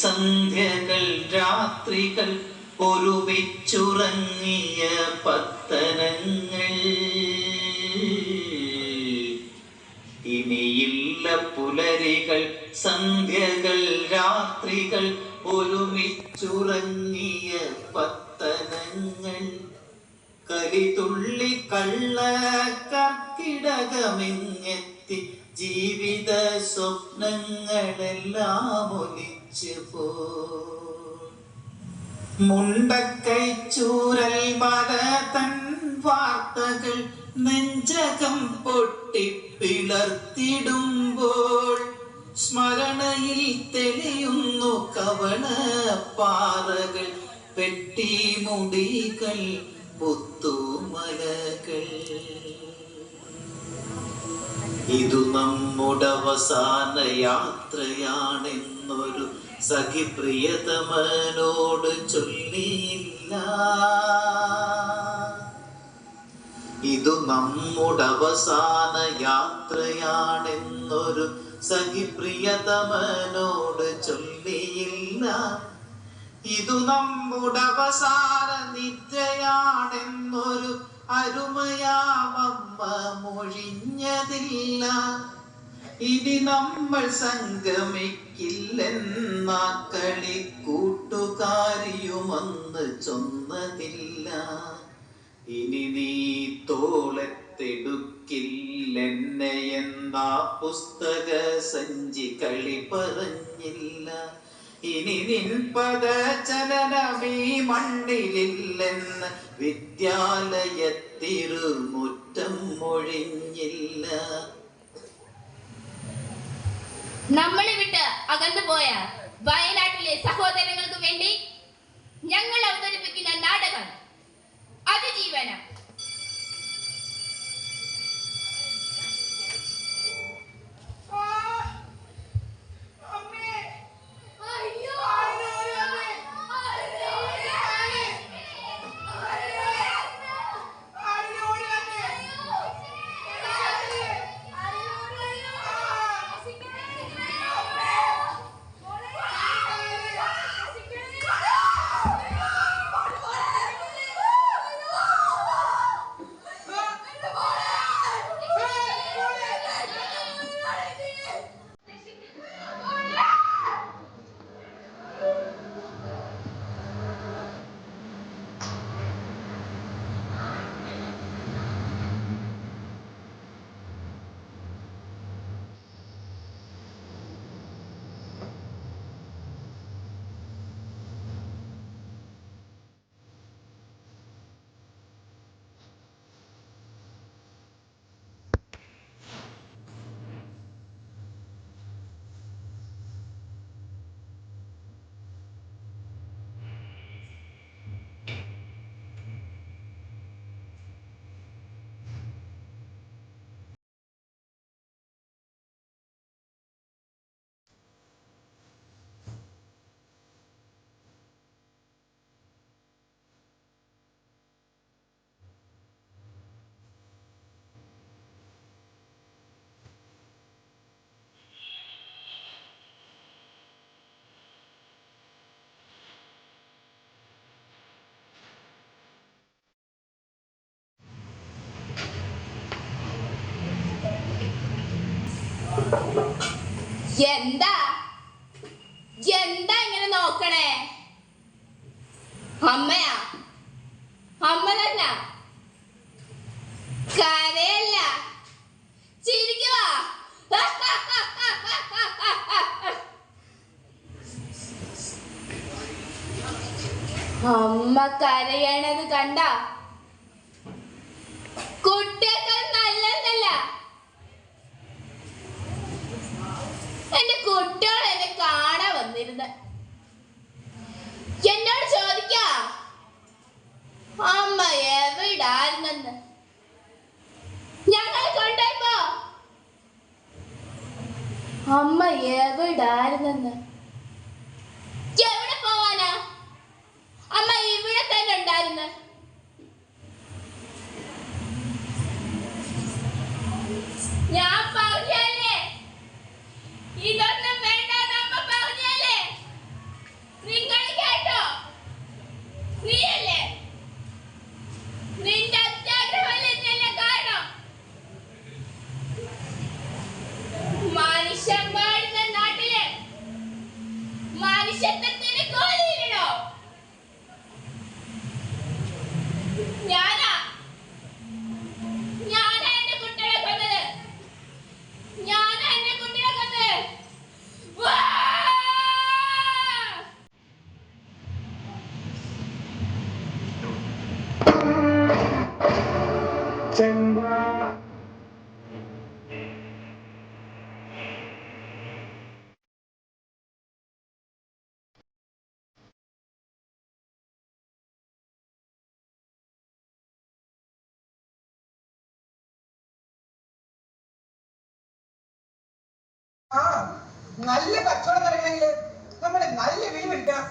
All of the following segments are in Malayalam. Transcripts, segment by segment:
സന്ധ്യകൾ രാത്രികൾ ഒരുമിച്ചുറങ്ങിയ പത്തനങ്ങൾ. ഇനിയില്ല പുലരികൾ സന്ധ്യകൾ രാത്രികൾ ഒരുമിച്ചുറങ്ങിയ പത്തനങ്ങൾ. കരിതുള്ളി കള്ള കർക്കിടകമെങ്ങെത്തി ജീവിത സ്വപ്നങ്ങളെല്ലാം ഒലിച്ചു പോ. മുണ്ടക്കൈ ചൂരൽ തൻ വാർത്തകൾ നെഞ്ചകം പൊട്ടിപ്പിളർത്തിടുമ്പോൾ സ്മരണയിൽ തെളിയുന്നു കവണ പാറകൾ പെട്ടിമുടികൾ പുത്തുമലകൾ. ഇതു നമ്മുടെ അവസാന യാത്രയാണെന്നൊരു സഖി പ്രിയതമനോട് ചൊല്ലിയില്ല. ഇതു നമ്മുടെ അവസാന യാത്രയാണെന്നൊരു സഖി പ്രിയതമനോട് ചൊല്ലിയില്ല. ഇതു നമ്മുടെ അവസാന നിദ്രയാണെന്നൊരു അരുമയാമമ്മ മൊഴിഞ്ഞതില്ല ഇനി നമ്മൾ സംഗമിക്കില്ലെന്ന കളിക്കൂട്ടുകാരിയുമെന്ന് ചൊന്നതില്ല. ഇനി നീ തോളത്തെടുക്കില്ലെന്നെ എന്താ പുസ്തക സഞ്ചി കളി പറഞ്ഞില്ല. ഇനി നിൽപ്പത ചലനമീ മണ്ണിലില്ലെന്ന് വിദ്യാലയത്തിരുമുറ്റം മൊഴിഞ്ഞില്ല നമ്മളെ വിട്ട് അകന്നു പോയ വയനാട്ടിലെ സഹോദരങ്ങൾക്ക് വേണ്ടി ഞങ്ങൾ അവതരിപ്പിക്കുന്ന നാടകം അതിജീവനം. Ayo! Ayo! എന്താ ഇങ്ങനെ നോക്കണേ അമ്മയാ അമ്മ തന്നെ കരയല്ല ചിരിക്കുവാ അമ്മ കരയണത് കണ്ട കുട്ടിയൊക്കെ നല്ലതല്ല എന്റെ കുട്ടികൾ എന്നെ കാണാൻ വന്നിരുന്ന് എന്നോട് ചോദിക്കാ അമ്മ എവിടായിരുന്നെന്ന് ഞങ്ങളെ കൊണ്ടുപോയപ്പോ അമ്മ എവിടായിരുന്നെന്ന്? നല്ല കച്ചവടം നടക്കണമെങ്കിൽ നമ്മൾ നല്ല വീട് എടുക്കണം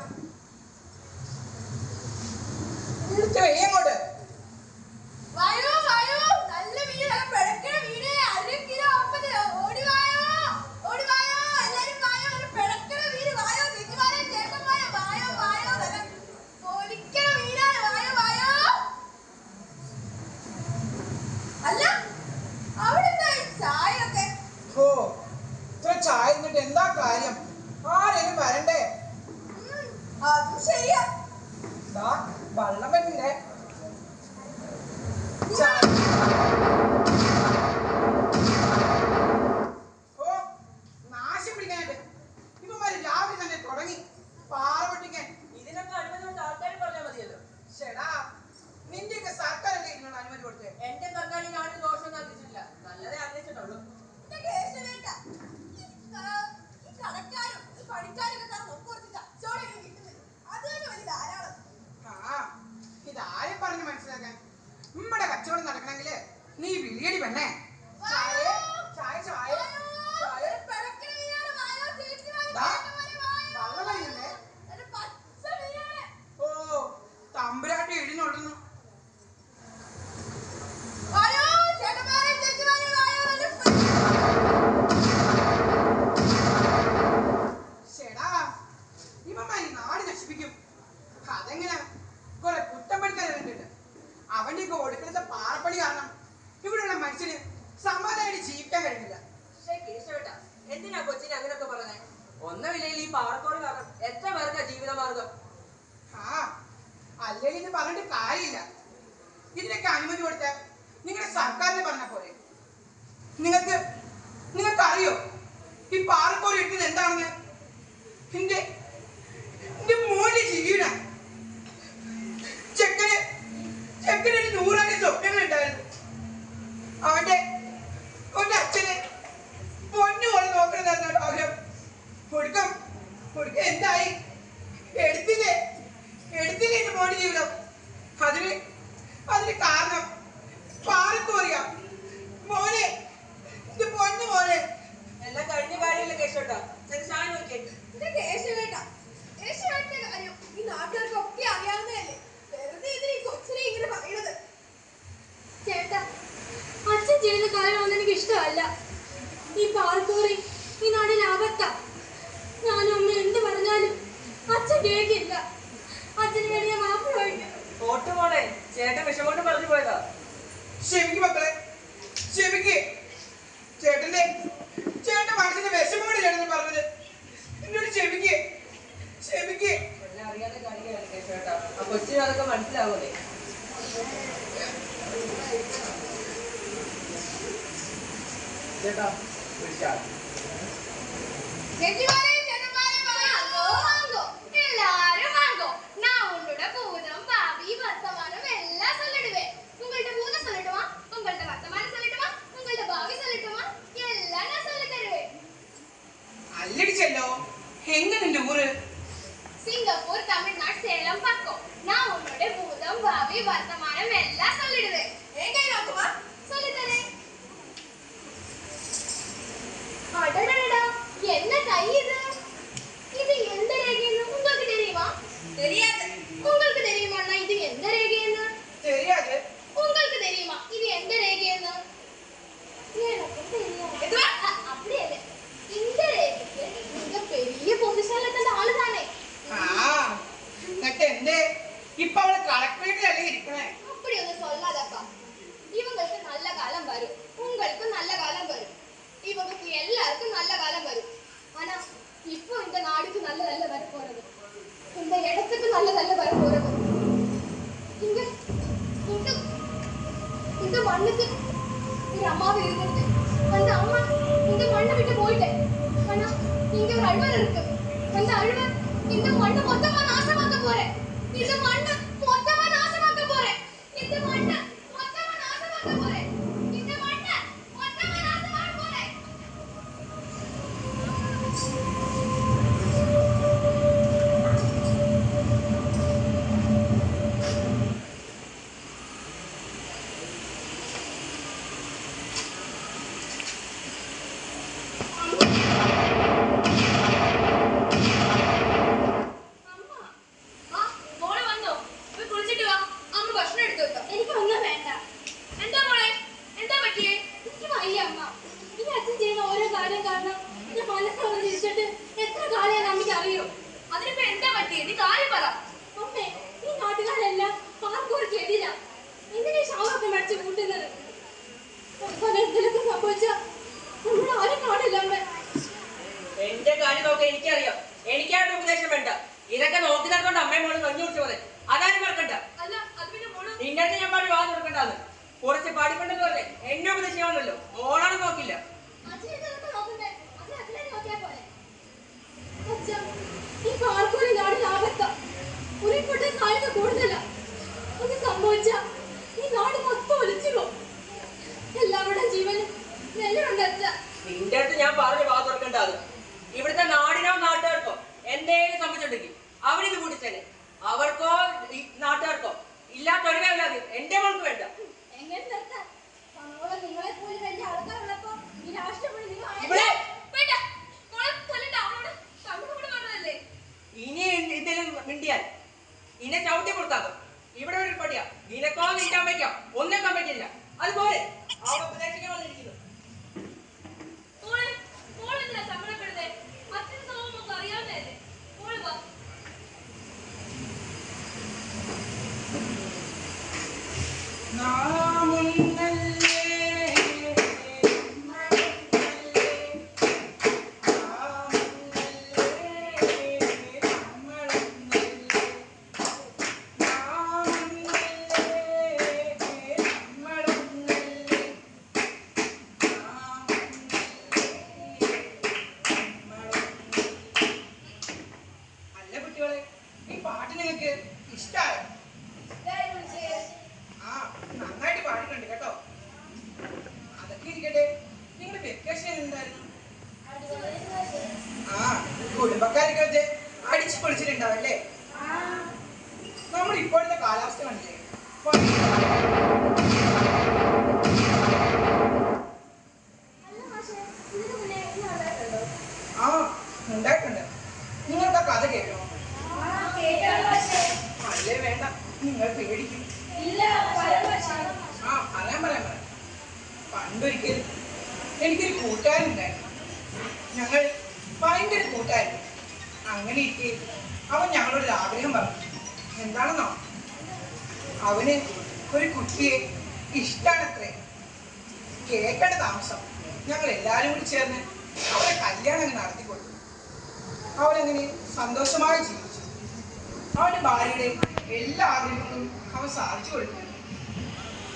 പാർപ്പണിക്ക് കൊടുക്കുന്നത് പാർപ്പണി കാരണം ഇവിടെയുള്ള മനുഷ്യന് സമാധാനം ജീവിക്കാൻ കഴിയുന്നില്ല. പക്ഷേ കേശവേട്ട എന്തിനാ കൊച്ചിനെ അങ്ങനൊക്കെ പറഞ്ഞേ? ഒന്നുമില്ലെങ്കിൽ ഈ പാറത്തോട് കാരണം എത്ര പേർക്കാ ജീവിതമാർഗം ആ അല്ലെങ്കിൽ പറഞ്ഞിട്ട് കാര്യമില്ല. ഇതിനൊക്കെ അനുമതി കൊടുത്ത നിങ്ങളുടെ സർക്കാരിനെ പറഞ്ഞ പോലെ നിങ്ങൾക്ക് നിങ്ങൾക്ക് അറിയോ ഈ പാറക്കോട് ഇട്ടത് എന്താണെന്ന്? എന്റെ എന്റെ മോനെ ജീവിക്കണം ചെറുക്കിന് ഒരു നൂറായിരം സ്വപ്നങ്ങൾ ഉണ്ടായിരുന്നു അവന്റെ അവന്റെ അച്ഛനെ പൊന്നു പോലെ നോക്കണമെന്നായിരുന്നു ആഗ്രഹം. കൊടുക്കം. കൊടുക്ക. എന്തായി? എടുത്തില്ലേ? എടുത്തില്ലേ എന്റെ മോന്റെ ജീവിതം? അതിന് അതിന് കാരണം ചേട്ടാ ഒരു ചാറ്റ് அல்லடிச்சல்லோ எங்க நின்று ஊரு சிங்கப்பூர் தமிழ்நாடு சேலம் பக்கம் എന്റെ കാര്യമൊക്കെ എനിക്കറിയാം. എനിക്കായിട്ട് ഉപദേശം വേണ്ട ഇതൊക്കെ നോക്കി നടക്കൊണ്ട് അമ്മയും മോൾ കഞ്ഞു കുടിച്ചു പോലെ അതാരും മറക്കണ്ട. നിന്റെ അടുത്ത് ഞാൻ പാടി വാദം കൊടുക്കണ്ടാന്ന്. കുറച്ച് പാടിക്കൊണ്ടെന്ന് പറഞ്ഞേ. എന്നെ ഉപദേശിക്കാമല്ലോ. മോളാണ് നോക്കില്ല. കൂടുതലാ. സംഭവിച്ച ഈ നാട് മൊത്തം ഒലിച്ചു എല്ലാവരുടെ ജീവനും നിന്റെ അടുത്ത് ഞാൻ പറഞ്ഞു വാ തുറക്കണ്ടാന്ന് ഇവിടുത്തെ നാടിനോ നാട്ടുകാർക്കോ എന്തേലും സംഭവിച്ചിട്ടുണ്ടെങ്കിൽ അവരിത് കൂട്ടിച്ചേനെ അവർക്കോ നാട്ടുകാർക്കോ ഇല്ലാത്തൊരു വേണ്ട എന്റെ മോൾക്ക് വേണ്ട. എങ്ങനെ നിർത്താൻ പണോളം നിങ്ങളെ പോലെ കൂട്ടുകാരുണ്ടായിരുന്നു. ഞങ്ങൾ ഭയങ്കര കൂട്ടായിരുന്നു. അങ്ങനെ ഇരിക്കെ അവൻ ഞങ്ങളോട് ആഗ്രഹം പറഞ്ഞു. എന്താണെന്നോ? അവന് ഒരു കുട്ടിയെ ഇഷ്ടാണത്രേ. കേക്കട താമസം. ഞങ്ങൾ എല്ലാവരും കൂടി ചേർന്ന് അവരെ കല്യാണം നടത്തി കൊടുത്തു. അവനങ്ങനെ സന്തോഷമായി ജീവിച്ചു. അവന്റെ ഭാര്യയുടെ എല്ലാ ആഗ്രഹങ്ങളും അവൻ സാധിച്ചു കൊടുത്തു.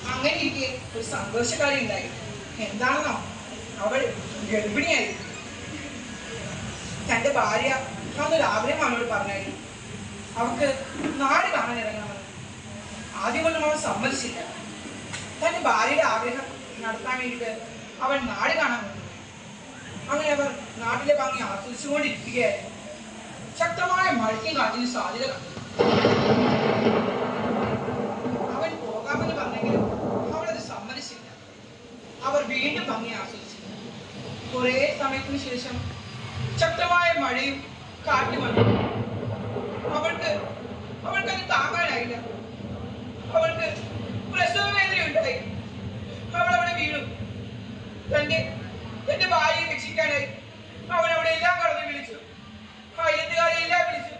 അങ്ങനെ ഇരിക്കെ ഒരു സന്തോഷകാരി ഉണ്ടായി. എന്താണെന്നോ? അവൾ ഗർഭിണിയായി. തന്റെ ഭാര്യ അന്ന് ആഗ്രഹം അവനോട് പറഞ്ഞായിരുന്നു അവൾക്ക് നാട് കാണാൻ ഇറങ്ങണമെന്ന് ആദ്യമൊന്നും അവൾ സമ്മതിച്ചില്ല. തന്റെ ഭാര്യയുടെ ആഗ്രഹം നടത്താൻ വേണ്ടിയിട്ട് അവൻ നാട് കാണാൻ വന്നു. അങ്ങനെ അവർ നാട്ടിലെ ഭംഗി ആസ്വദിച്ചുകൊണ്ടിരിക്കുകയായിരുന്നു. ശക്തമായ മഴയ്ക്കും കാറ്റിന് സാധ്യത കണ്ടു. അവൻ പോകാമെന്ന് പറഞ്ഞെങ്കിലും അവളത് സമ്മതിച്ചില്ല. അവർ വീണ്ടും ഭംഗി ആസ്വദിച്ചു. കുറെ സമയത്തിന് ശേഷം ശക്തമായ മഴയും കാറ്റും വന്നു. അവൾക്ക് അവൾക്കത് താങ്ങാനായില്ല. അവൾക്ക് പ്രസവ വേദന ഉണ്ടായി. അവൾ അവിടെ വീണു. തന്റെ തന്റെ ഭാര്യയെ രക്ഷിക്കാനായി അവൻ അവിടെ എല്ലാം കടന്നു വിളിച്ചു. അയലത്തുകാരെ എല്ലാം വിളിച്ചു.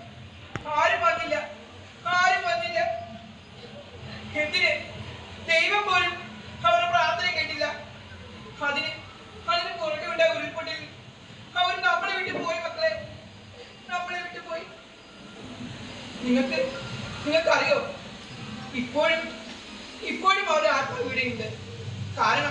ആരും വന്നില്ല. ആരും വന്നില്ല. എന്തിന്? ദൈവം പോലും അവരുടെ പ്രാർത്ഥന കേട്ടില്ല. അതിന് പുറകെ ഉണ്ടായ ഉരുൾപൊട്ടിൽ അവർ നമ്മളെ വിട്ടു പോയി മക്കളെ നമ്മളെ വിട്ടു പോയി നിങ്ങൾക്ക് നിങ്ങൾക്ക് അറിയോ ഇപ്പോഴും ഇപ്പോഴും അവർ ആത്മാവ് ഇവിടെയുണ്ട് കാരണം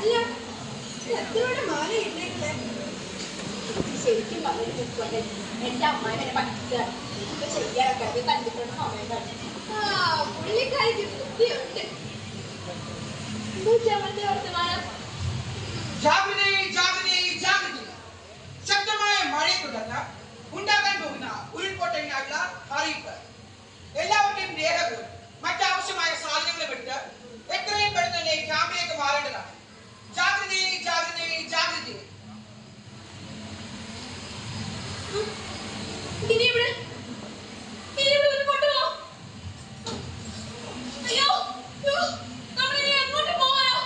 അല്ല എത്രയുടെ മാല ഇട്ടേക്കണേ ശരിക്കും പറഞ്ഞു എന്റെ അമ്മാനെ പറ്റില്ല ഇപ്പൊ ചെയ്യാനൊക്കെ അത് കണ്ടിട്ടുള്ള സമയത്താണ്. ആ പുള്ളിക്കാരിക്ക് ബുദ്ധിയുണ്ട്. പൂച്ചമന്റെ വർത്തമാനം ജാഗ്രത ജാഗ്രത ജാഗ്രത ശക്തമായ മഴയെ തുടർന്ന് ഉണ്ടാകാൻ പോകുന്ന ഉരുൾപൊട്ടലിനായുള്ള അറിയിപ്പ്. എല്ലാവരുടെയും രേഖകളും മറ്റാവശ്യമായ സാധനങ്ങളും എടുത്ത് എത്രയും പെട്ടെന്ന് തന്നെ ക്യാമ്പിലേക്ക് മാറേണ്ടതാണ് ജാഗ്രതി ജാഗ്രതി ജാഗ്രതി. ഇവിടെ ഇനി ഇവിടെ ഉരുൾപൊട്ടുമോ അയ്യോ നമ്മൾ ഇനി എങ്ങോട്ട് പോവാനോ?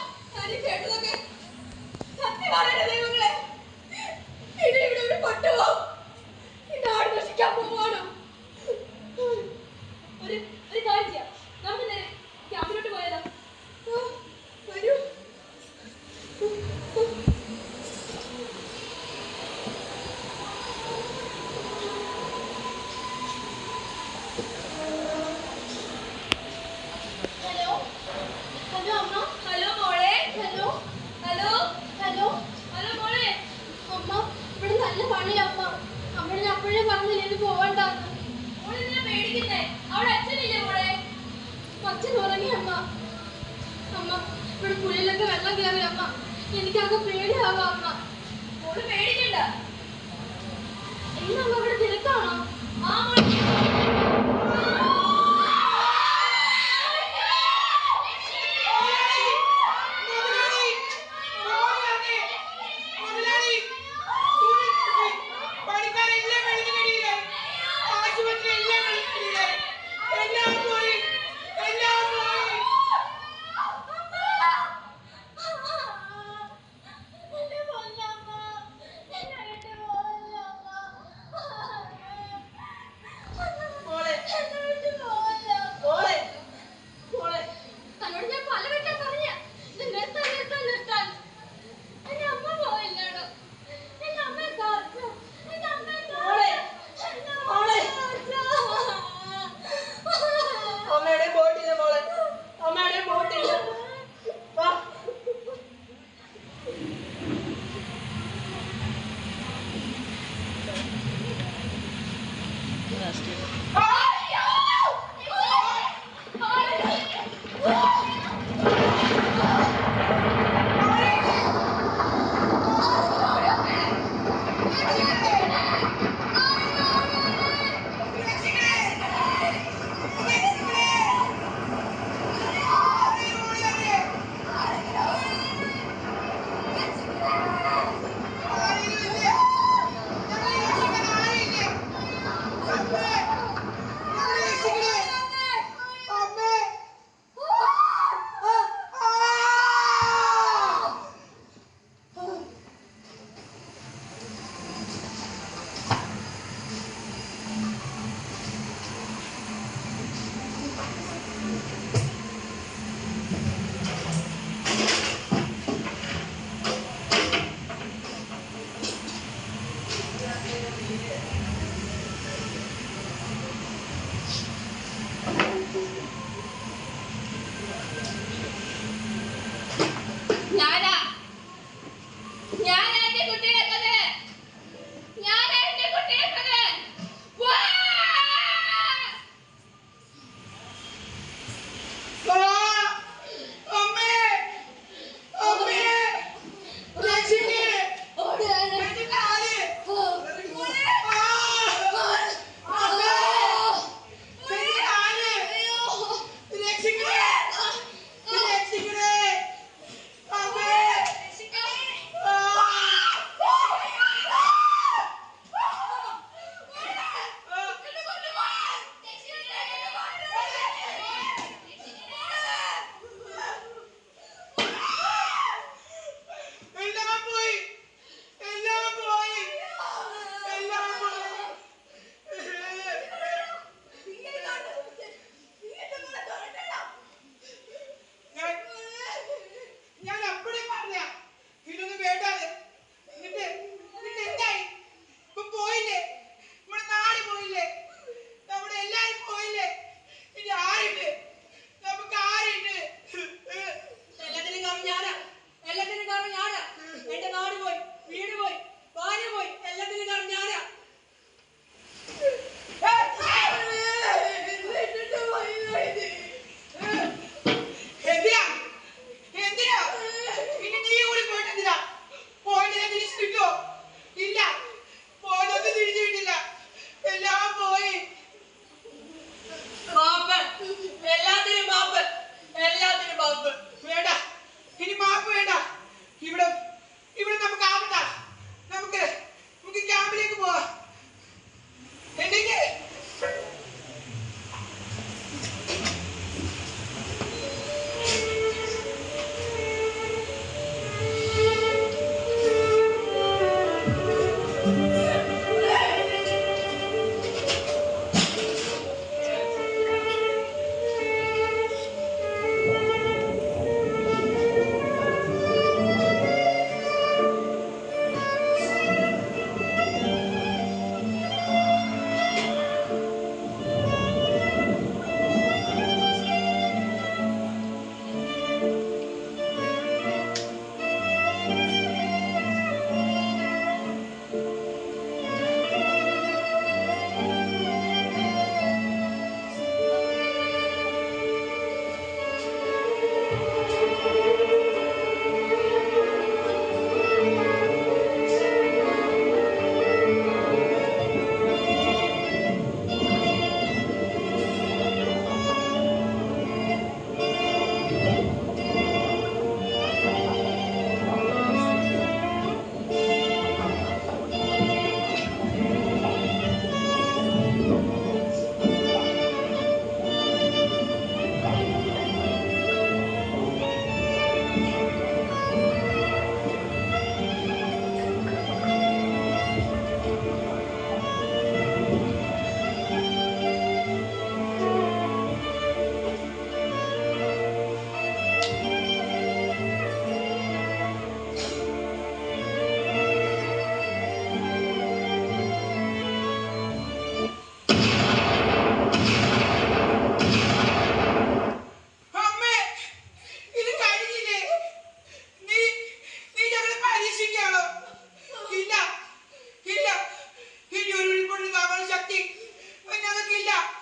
എനിക്ക് കേട്ടു എനിക്കങ്ങ് പേടിയാകാം അമ്മ. മോൾ പേടിക്കണ്ട. ഇന്നമ്മ ഇവിടെ തിരക്കാണോ? ആ tú tienes que നടക്കുന്നില്ല